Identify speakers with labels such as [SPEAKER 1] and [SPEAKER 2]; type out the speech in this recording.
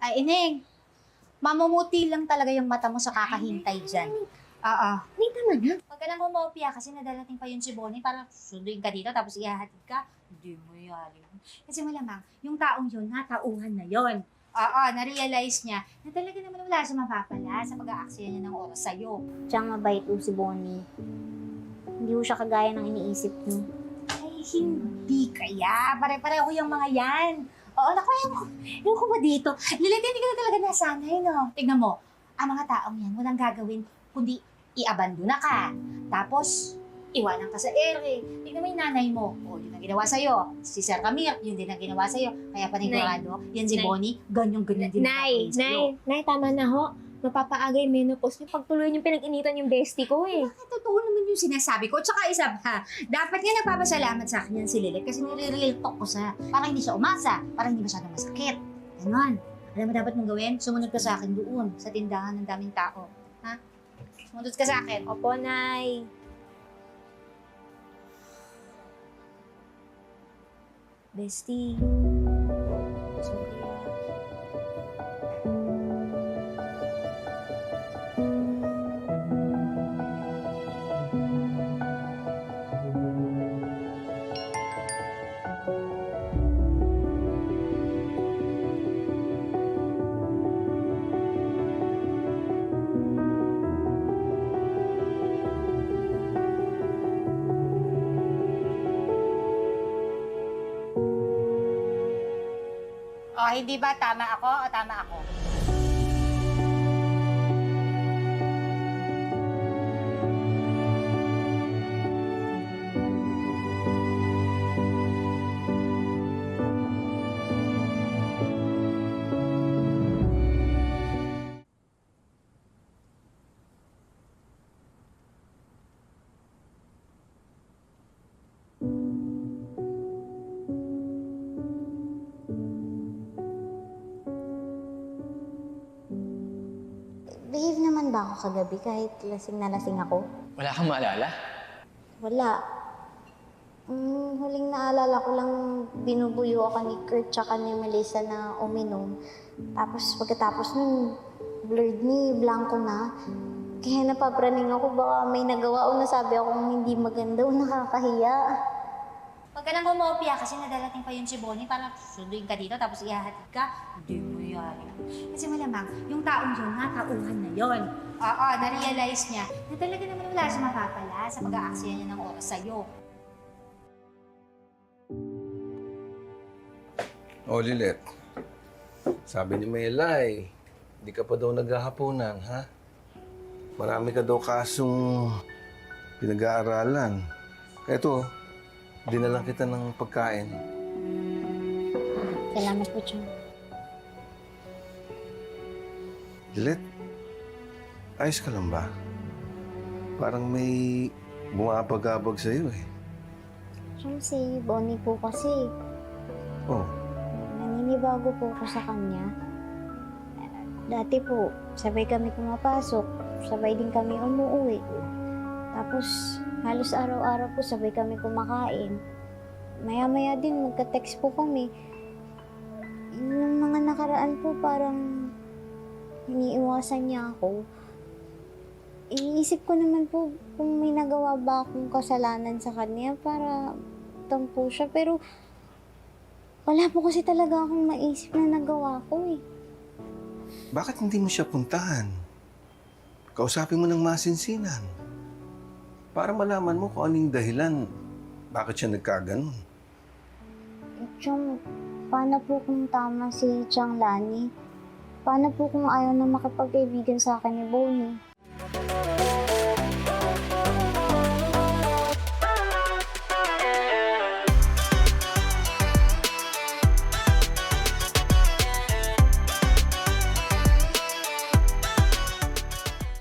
[SPEAKER 1] Ay, Ineng, mamumuti lang talaga yung mata mo sa kakahintay dyan. Oo.
[SPEAKER 2] Tama na.
[SPEAKER 1] Huwag ka lang kumopia kasi nadalating pa yun si Bonnie para sunduin ka dito tapos ihahatid ka. Hindi mo yari. Kasi malamang, yung taong yun, natauhan na yon. Oo, na-realize niya na talaga naman wala siya mapapala sa pag-aaksaya niya ng oras sa'yo.
[SPEAKER 2] Tsaka mabait po si Bonnie. Hindi po siya kagaya ng iniisip niyo.
[SPEAKER 1] Ay, hindi kaya. Pare-pareho yung mga yan. Oo, naku, ewan ko, ewan ko ba dito? Lilit, hindi ka na talaga nasanay, no? Tignan mo, ang mga taong yan, walang gagawin, kundi i-abandona ka. Tapos, iwanan ka sa ere. Tignan mo yung nanay mo. O, yun ang ginawa sa'yo. Si Sir Camille, yun din ang ginawa sa'yo. Kaya panigurado, yan si
[SPEAKER 2] Nay.
[SPEAKER 1] Bonnie, ganyan-ganyan din ang
[SPEAKER 3] Nay,
[SPEAKER 1] gagawin sa'yo.
[SPEAKER 3] nay, nay, tama na ho. Mapapaagay menopause niyo pag tuloy yung pinag-initan yung bestie ko eh.
[SPEAKER 1] Bakit totoo naman yung sinasabi ko? Tsaka isa pa, dapat nga nagpapasalamat sa akin yan si Lilit kasi nire-real talk ko sa para hindi siya umasa, para hindi masyadong masakit. Ganon. Alam mo dapat mong gawin? Sumunod ka sa akin doon, sa tindahan ng daming tao. Ha? Sumunod ka sa akin.
[SPEAKER 3] Opo, nay.
[SPEAKER 2] Bestie. Sorry
[SPEAKER 1] O, hindi ba tama ako o tama ako?
[SPEAKER 2] Behave naman ba ako kagabi kahit lasing na lasing ako?
[SPEAKER 4] Wala kang maalala?
[SPEAKER 2] Wala. Mm, huling naalala ko lang binubuyo ako ni Kurt tsaka ni Melissa na uminom. Tapos pagkatapos nun, blurred ni, blanco na. Kaya napapraning ako baka may nagawa o nasabi akong hindi maganda o nakakahiya.
[SPEAKER 1] Huwag ka nang kumopia kasi nadalating pa yun si Bonnie para sunduin ka dito tapos ihahatid ka. Hindi mo yari. Kasi malamang, yung taong yun, natauhan na yon. Oo, na-realize niya na talaga naman wala siya mapapala sa pag-aaksaya niya ng oras sa'yo.
[SPEAKER 5] O, Lilet. Sabi ni Melay, hindi ka pa daw naghahaponan, ha? Marami ka daw kasong pinag-aaralan. Kaya ito, dinalang kita ng pagkain.
[SPEAKER 2] Salamat po, Chong.
[SPEAKER 5] Lilet, ayos ka lang ba? Parang may bumabagabag sa'yo eh.
[SPEAKER 2] Chong, si Bonnie po kasi,
[SPEAKER 5] Oh,
[SPEAKER 2] naninibago po ako sa kanya. Dati po, sabay kami pumapasok, sabay din kami umuwi. Tapos, halos araw-araw po sabay kami kumakain. Maya-maya din, magka-text po kami. Yung mga nakaraan po, parang iniiwasan niya ako. Iniisip ko naman po kung may nagawa ba akong kasalanan sa kanya para tampo siya. Pero wala po kasi talaga akong maisip na nagawa ko eh.
[SPEAKER 5] bakit hindi mo siya puntahan? Kausapin mo ng masinsinan. Para malaman mo kung anong dahilan. Bakit siya nagkaganon?
[SPEAKER 2] Chong, paano po kung tama si Chang Lani? Paano po kung ayaw na makipagkaibigan sa akin ni Bonnie?